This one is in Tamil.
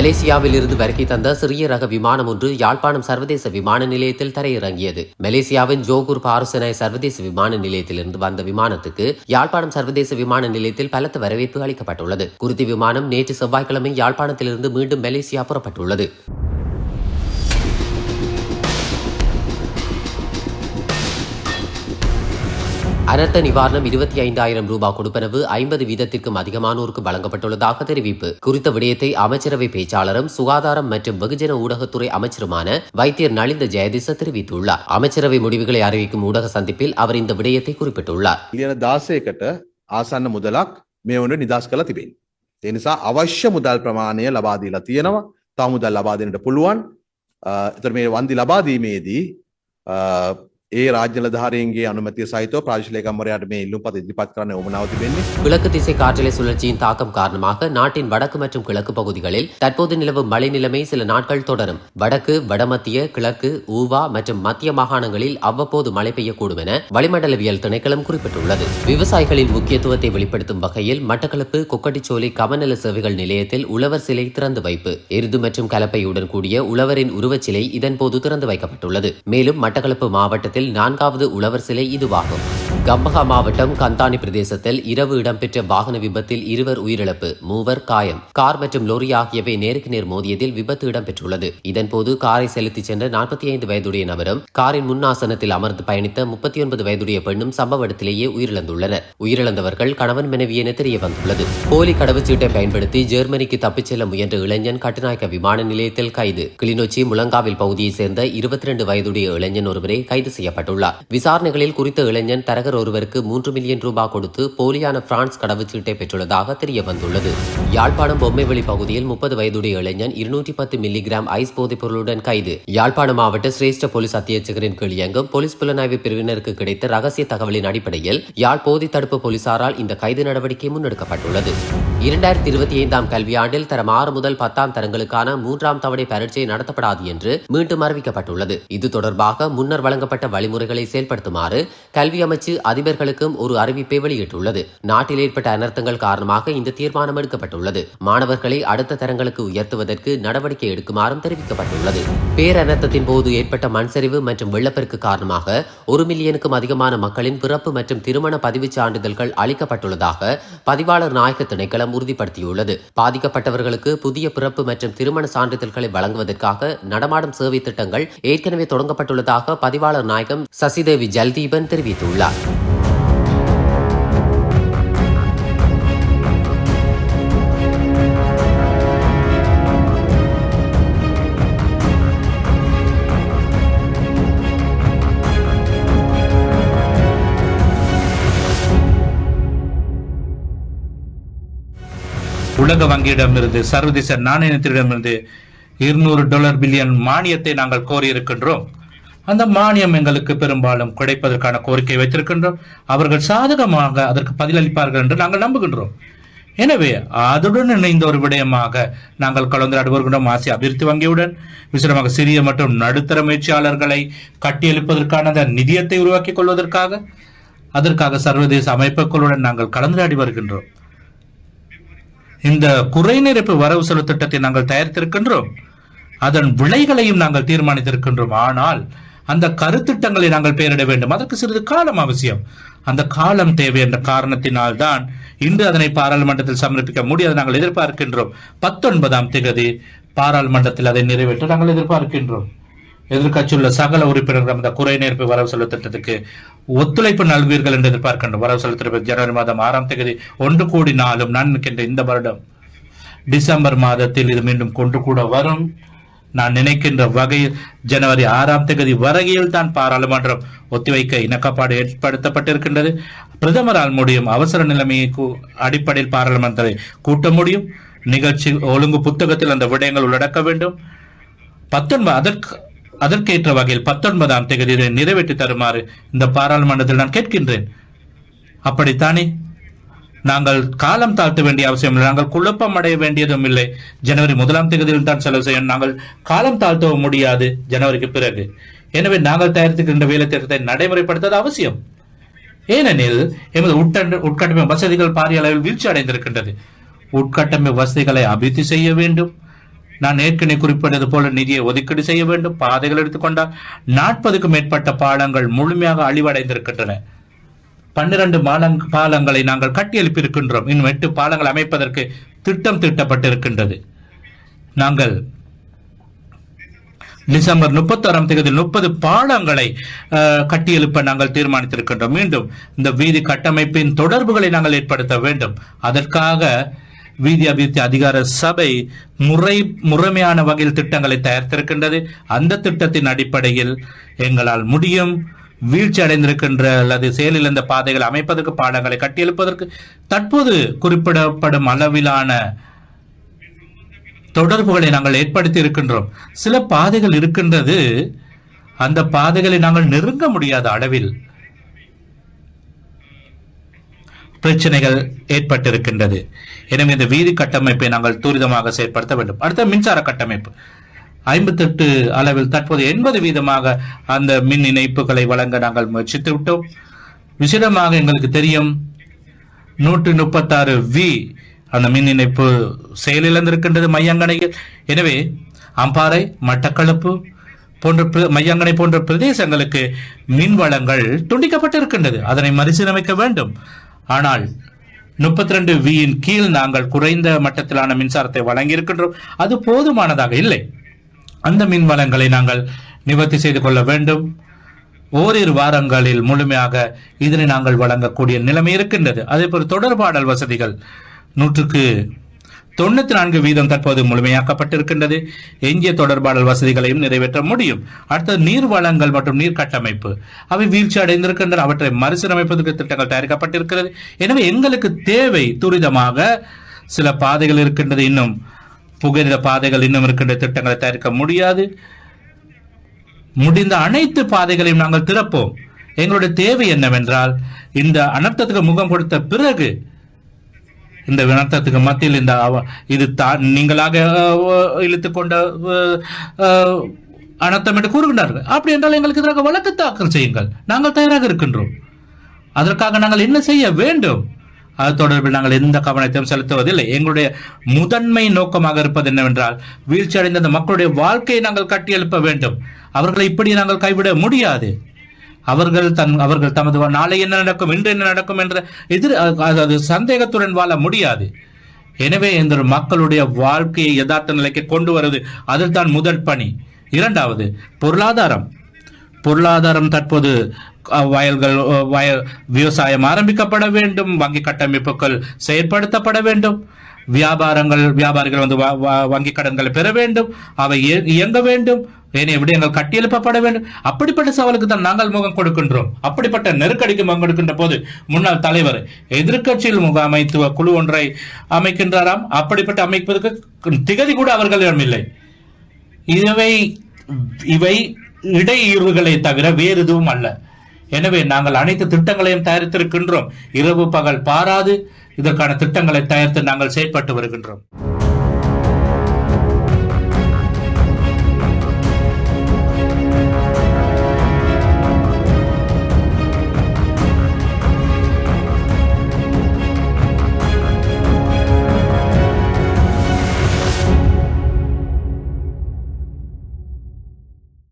மலேசியாவில் இருந்து வருகை தந்த சிறிய ரக விமானம் ஒன்று யாழ்ப்பாணம் சர்வதேச விமான நிலையத்தில் தரையிறங்கியது. மலேசியாவின் ஜோகூர் பாரசனாய் சர்வதேச விமான நிலையத்திலிருந்து வந்த விமானத்துக்கு யாழ்ப்பாணம் சர்வதேச விமான நிலையத்தில் பலத்த வரவேற்பு அளிக்கப்பட்டுள்ளது. குருதி விமானம் நேற்று செவ்வாய்க்கிழமை யாழ்ப்பாணத்திலிருந்து மீண்டும் மலேசியா புறப்பட்டுள்ளது. அனர்த்த நிவாரணம் இருபத்தி ஐந்தாயிரம் ரூபாய் கொடுப்பனவு ஐம்பது வீதத்திற்கும் அதிகமானோருக்கு வழங்கப்பட்டுள்ளதாக தெரிவிப்பு குறித்த விடயத்தை அமைச்சரவை பேச்சாளரும் சுகாதாரம் மற்றும் வெகுஜன ஊடகத்துறை அமைச்சருமான வைத்தியர் நலிந்த ஜெயதிச தெரிவித்துள்ளார் அமைச்சரவை முடிவுகளை அறிவிக்கும் ஊடக சந்திப்பில் அவர் இந்த விடயத்தை குறிப்பிட்டுள்ளார் මිලියන දාසයකට ආසන්න මුදලක් මේ වන නිදස් කළ තිබෙන. එනිසා අවශ්‍ය මුදල් ප්‍රමාණය ලබාදීලා තියෙනවා තා මුදල් ලබාදනට පුළුවන් එතර මේ වන්දි ලබාදීමේදී අ, ඒ රාජ්‍යලධාරයන්ගේ අනුමතිය සහිතව ප්‍රාශලයකම්වරයාට මේ ඉල්ලුම් පත ඉදිරිපත් කරන්න උමනාව තිබෙන්නේ கிழக்கு திசை காற்றலை சுழற்சியின் தாக்கம் காரணமாக நாட்டின் வடக்கு மற்றும் கிழக்கு பகுதிகளில் தற்போது நிலவும் மழை நிலைமை சில நாட்கள் தொடரும் வடக்கு வடமத்திய கிழக்கு ஊவா மற்றும் மத்திய மாகாணங்களில் அவ்வப்போது மழை பெய்யக்கூடும் என வளிமண்டலவியல் திணைக்களம் குறிப்பிட்டுள்ளது விவசாயிகளின் முக்கியத்துவத்தை வெளிப்படுத்தும் வகையில் மட்டக்களப்பு கொக்கட்டிச்சோலை கமநல சேவைகள் நிலையத்தில் உழவர் சிலை திறந்து வைப்பு எருது மற்றும் கலப்பையுடன் கூடிய உழவரின் உருவச் சிலை இதன்போது திறந்து வைக்கப்பட்டுள்ளது மேலும் மட்டக்களப்பு மாவட்டத்தில் நான்காவது உழவர் சிலை இதுவாகும். கம்பஹா மாவட்டம் கந்தானி பிரதேசத்தில் இரவு இடம்பெற்ற வாகன விபத்தில் இருவர் உயிரிழப்பு மூவர் காயம். கார் மற்றும் லோரி ஆகியவை நேருக்கு நேர் மோதியதில் விபத்து இடம்பெற்றுள்ளது. இதன்போது காரை செலுத்திச் சென்ற நாற்பத்தி ஐந்து வயதுடைய நபரும் காரின் முன்னாசனத்தில் அமர்ந்து பயணித்த முப்பத்தி ஒன்பது வயதுடைய பெண்ணும் சம்பவ இடத்திலேயே உயிரிழந்துள்ளனர். உயிரிழந்தவர்கள் கணவன் மனைவி என தெரிய வந்துள்ளது. போலி கடவுச்சீட்டை பயன்படுத்தி ஜெர்மனிக்கு தப்பிச் செல்ல முயன்ற இளைஞன் கட்டுநாயக்க விமான நிலையத்தில் கைது. கிளிநொச்சி முழங்காவில் பகுதியைச் சேர்ந்த இருபத்தி இரண்டு வயதுடைய இளைஞன் ஒருவரே கைது செய்யப்பட்டுள்ளார். விசாரணைகளில் குறித்த இளைஞன் தரக தரகர் ஒருவருக்கு மூன்று மில்லியன் ரூபாய் கொடுத்து போலியான பிரான்ஸ் கடவுச்சீட்டை பெற்றுள்ளதாக தெரிய வந்துள்ளது யாழ்ப்பாணம் பொம்மைவெளி பகுதியில் முப்பது வயதுடைய இளைஞன் இருநூற்றி பத்து மில்லிகிராம் ஐஸ் போதைப் பொருளுடன் கைது. யாழ்ப்பாணம் மாவட்ட சிரேஷ்ட போலீஸ் அத்தியட்சகரின் கீழ் இயங்கும் போலீஸ் புலனாய்வு பிரிவினருக்கு கிடைத்த ரகசிய தகவலின் அடிப்படையில் யாழ் போதை தடுப்பு போலீசாரால் இந்த கைது நடவடிக்கை முன்னெடுக்கப்பட்டுள்ளது. இரண்டாயிரத்தி இருபத்தி ஐந்தாம் கல்வியாண்டில் தரம் ஆறு முதல் பத்தாம் தரங்களுக்கான மூன்றாம் தவணை பரீட்சை நடத்தப்படாது என்று மீண்டும் அறிவிக்கப்பட்டுள்ளது. இது தொடர்பாக முன்னர் வழங்கப்பட்ட வழிமுறைகளை செயல்படுத்துமாறு கல்வி அமைச்சு அதிபர்களுக்கும் ஒரு அறிவிப்பை வெளியிட்டுள்ளது. நாட்டில் ஏற்பட்ட அனர்த்தங்கள் காரணமாக இந்த தீர்மானம் எடுக்கப்பட்டுள்ளது. மாணவர்களை அடுத்த தரங்களுக்கு உயர்த்துவதற்கு நடவடிக்கை எடுக்குமாறும் தெரிவிக்கப்பட்டுள்ளது. பேரனர்த்தத்தின் போது ஏற்பட்ட மண்சரிவு மற்றும் வெள்ளப்பெருக்கு காரணமாக ஒரு மில்லியனுக்கும் அதிகமான மக்களின் பிறப்பு மற்றும் திருமண பதிவுச் சான்றிதழ்கள் அளிக்கப்பட்டுள்ளதாக பதிவாளர் நாயக திணைக்களம் உறுதிப்படுத்தியுள்ளது. பாதிக்கப்பட்டவர்களுக்கு புதிய பிறப்பு மற்றும் திருமண சான்றிதழ்களை வழங்குவதற்காக நடமாடும் சேவை திட்டங்கள் ஏற்கனவே தொடங்கப்பட்டுள்ளதாக பதிவாளர் நாயகம் சசிதேவி ஜல்தீபன் தெரிவித்துள்ளார். உலக வங்கியிடமிருந்து சர்வதேச நாணயத்திடமிருந்து இருநூறு டாலர் பில்லியன் மானியத்தை நாங்கள் கோரியிருக்கின்றோம். அந்த மானியம் எங்களுக்கு பெரும்பாலும் கிடைப்பதற்கான கோரிக்கை வைத்திருக்கின்றோம். அவர்கள் சாதகமாக அதற்கு பதிலளிப்பார்கள் என்று நாங்கள் நம்புகின்றோம். எனவே அதுடன் இணைந்த ஒரு விடயமாக நாங்கள் கலந்துரையாடி வருகின்றோம் ஆசிய அபிவிருத்தி வங்கியுடன் விசேடமாக சிறிய மற்றும் நடுத்தர முயற்சியாளர்களை கட்டியெழுப்பதற்கான அந்த நிதியத்தை உருவாக்கிக் கொள்வதற்காக அதற்காக சர்வதேச அமைப்புகளுடன் நாங்கள் கலந்துரையாடி வருகின்றோம். இந்த குறைநிரப்பு வரவு செலவு திட்டத்தை நாங்கள் தயாரித்திருக்கின்றோம். அதன் விலைகளையும் நாங்கள் தீர்மானித்திருக்கின்றோம். ஆனால் அந்த கருத்திட்டங்களை நாங்கள் பெயரிட வேண்டும். அதற்கு சிறிது காலம் அவசியம். அந்த காலம் தேவை என்ற காரணத்தினால் தான் இன்று அதனை பாராளுமன்றத்தில் சமர்ப்பிக்க முடியாது நாங்கள் எதிர்பார்க்கின்றோம். பத்தொன்பதாம் திகதி பாராளுமன்றத்தில் அதை நிறைவேற்ற நாங்கள் எதிர்பார்க்கின்றோம். எதிர்க்கட்சியுள்ள சகல உறுப்பினர்கள் அந்த குறை நேர்ப்பு வரவு செலவு திட்டத்துக்கு ஒத்துழைப்பு நல்வீர்கள் என்று எதிர்பார்க்கின்றோம். வரவு செலவு திட்டம் ஜனவரி மாதம் ஆறாம் தேதி ஒன்று கோடி நாளும் நன்கின்ற இந்த வருடம் டிசம்பர் மாதத்தில் இது மீண்டும் கொண்டு கூட வரும். நான் நினைக்கின்ற வகையில் ஜனவரி ஆறாம் தேதி வரையில் தான் பாராளுமன்றம் ஒத்திவைக்க இணக்கப்பாடு ஏற்படுத்தப்பட்டிருக்கின்றது. பிரதமரால் முடியும் அவசர நிலைமையை அடிப்படையில் பாராளுமன்றத்தை கூட்ட முடியும். நிகழ்ச்சி ஒழுங்கு புத்தகத்தில் அந்த விடயங்கள் உள்ளடக்க வேண்டும். பத்தொன்பது அதற்கு அதற்கேற்ற வகையில் பத்தொன்பதாம் தேதி நிறைவேற்றி தருமாறு இந்த பாராளுமன்றத்தில் நான் கேட்கின்றேன். அப்படித்தானே? நாங்கள் காலம் தாழ்த்த வேண்டிய அவசியம் இல்லை. நாங்கள் குழப்பம் அடைய வேண்டியதும் இல்லை. ஜனவரி முதலாம் தேதியில் தான் செலவு செய்யணும் நாங்கள் காலம் தாழ்த்தவும் முடியாது ஜனவரிக்கு பிறகு. எனவே நாங்கள் தயாரித்துக்கின்ற வேலை திட்டத்தை நடைமுறைப்படுத்துவது அவசியம். ஏனெனில் எமது உட்கட்ட உட்கட்டமைப்பு வசதிகள் பாரிய அளவில் வீழ்ச்சி அடைந்திருக்கின்றது உட்கட்டமைப்பு வசதிகளை அபிவிருத்தி செய்ய வேண்டும். நான் ஏற்கனவே குறிப்பிட்டது போல நிதியை ஒதுக்கீடு செய்ய வேண்டும் பாதைகள் எடுத்துக்கொண்டால் நாற்பதுக்கும் மேற்பட்ட பாலங்கள் முழுமையாக அழிவடைந்திருக்கின்றன. பன்னிரண்டு மாலங் பாலங்களை நாங்கள் கட்டியெழுப்பியிருக்கின்றோம். இன்னும் எட்டு பாலங்கள் அமைப்பதற்கு திட்டம் திட்டப்பட்டிருக்கின்றது. நாங்கள் டிசம்பர் முப்பத்தாறாம் தேதி முப்பது பாலங்களை கட்டியெழுப்ப நாங்கள் தீர்மானித்திருக்கின்றோம். மீண்டும் இந்த வீதி கட்டமைப்பின் தொடர்புகளை நாங்கள் ஏற்படுத்த வேண்டும். அதற்காக வீதி அபிவிருத்தி அதிகார சபை முறை முறைமையான வகையில் திட்டங்களை தயாரித்திருக்கின்றது. அந்த திட்டத்தின் அடிப்படையில் எங்களால் முடியும் வீழ்ச்சி அடைந்திருக்கின்ற அல்லது செயலிழந்த பாதைகள் அமைப்பதற்கு பாடங்களை கட்டியெழுப்பதற்கு. தற்போது குறிப்பிடப்படும் அளவிலான தொடர்புகளை நாங்கள் ஏற்படுத்தி இருக்கின்றோம். சில பாதைகள் இருக்கின்றது. அந்த பாதைகளை நாங்கள் நெருங்க முடியாத அளவில் பிரச்சனைகள் ஏற்பட்டிருக்கின்றது. எனவே இந்த வீதி கட்டமைப்பை நாங்கள் துரிதமாக செயற்படுத்த வேண்டும். அடுத்த மின்சார கட்டமைப்பு. ஐம்பத்தி எட்டு அளவில் தற்போது எண்பது வீதமாக அந்த மின் இணைப்புகளை வழங்க நாங்கள் முயற்சித்து விட்டோம். விசேடமாக எங்களுக்கு தெரியும் நூற்றி முப்பத்தாறு வி அந்த மின் இணைப்பு செயலிழந்திருக்கின்றது மையங்கனையில் எனவே அம்பாறை மட்டக்களப்பு போன்ற மையங்கனை போன்ற பிரதேசங்களுக்கு மின் வளங்கள் துண்டிக்கப்பட்டிருக்கின்றது. அதனை மறுசீரமைக்க வேண்டும். ஆனால் முப்பத்தி ரெண்டு வியின் கீழ் நாங்கள் குறைந்த மட்டத்திலான மின்சாரத்தை வழங்கியிருக்கின்றோம். அது போதுமானதாக இல்லை. அந்த மின் வளங்களை நாங்கள் நிவர்த்தி செய்து கொள்ள வேண்டும். ஓரிரு வாரங்களில் முழுமையாக இதனை நாங்கள் வழங்கக்கூடிய நிலைமை இருக்கின்றது. அதே போல் தொடர்பாடல் வசதிகள் நூற்றுக்கு தொண்ணூத்தி நான்கு வீதம் தற்போது முழுமையாக்கப்பட்டிருக்கின்றது. எஞ்சிய தொடர்பாடல் வசதிகளையும் நிறைவேற்ற முடியும். அடுத்தது நீர் வளங்கள் மற்றும் நீர் கட்டமைப்பு. அவை வீழ்ச்சி அடைந்திருக்கின்றன. அவற்றை மறுசீரமைப்பதற்கு திட்டங்கள் தயாரிக்கப்பட்டிருக்கிறது. எனவே எங்களுக்கு தேவை துரிதமாக சில பாதைகள் இருக்கின்றது. இன்னும் புகையில பாதைகள் இன்னும் இருக்கின்ற திட்டங்களை தயாரிக்க முடியாது. முடிந்த அனைத்து பாதைகளையும் நாங்கள் திறப்போம். எங்களுடைய தேவை என்னவென்றால் இந்த அனர்த்தத்துக்கு முகம் கொடுத்த பிறகு இந்த வினத்தத்துக்கு மத்தியில் இந்த இது தான் நீங்களாக அஹ், கொண்ட அனர்த்தம் என்று கூறுகின்றார்கள். அப்படி என்றால் எங்களுக்கு எதிராக வழக்கு தாக்கல் செய்யுங்கள். நாங்கள் தயாராக இருக்கின்றோம். அதற்காக நாங்கள் என்ன செய்ய வேண்டும்? அது தொடர்பில் நாங்கள் எந்த கவனத்தையும் செலுத்துவதில்லை. எங்களுடைய முதன்மை நோக்கமாக இருப்பது என்னவென்றால் வீழ்ச்சி அடைந்த மக்களுடைய வாழ்க்கையை நாங்கள் கட்டியெழுப்ப வேண்டும். அவர்களை இப்படி நாங்கள் கைவிட முடியாது. அவர்கள் தன் அவர்கள் தமது நாளை என்ன நடக்கும் இன்று என்ன நடக்கும் என்ற எதிர் அது- அது சந்தேகத்துடன் வாழ முடியாது. எனவே இந்த மக்களுடைய வாழ்க்கையை யதார்த்த நிலைக்கு கொண்டு வருவது அதில் தான் முதல் பணி. இரண்டாவது பொருளாதாரம். பொருளாதாரம் தற்போது வயல்கள் வயல் விவசாயம் ஆரம்பிக்கப்பட வேண்டும் வங்கி கட்டமைப்புகள் செயற்படுத்தப்பட வேண்டும். வியாபாரங்கள் வியாபாரிகள் வந்து வ- வ- வங்கி கடன்களை பெற வேண்டும் அவை இயங்க வேண்டும். ஏனைய விடயங்கள் கட்டியெழுப்பப்பட வேண்டும்? அப்படிப்பட்ட சவாலுக்கு தான் நாங்கள் முகம் கொடுக்கின்றோம். அப்படிப்பட்ட நெருக்கடிக்கு முகம் கொடுக்கின்ற போது முன்னாள் தலைவர் எதிர்க்கட்சியில் முகாமைத்துவ குழு ஒன்றை அமைக்கின்றாராம். அப்படிப்பட்ட அமைப்பதற்கு திகதி கூட அவர்களிடம் இல்லை. இவை இவை இடையூறுகளை தவிர வேறு எதுவும் அல்ல. எனவே நாங்கள் அனைத்து திட்டங்களையும் தயாரித்திருக்கின்றோம். இரவு பகல் பாராது. இதற்கான திட்டங்களை தயாரித்து நாங்கள் செயற்பட்டு வருகின்றோம்.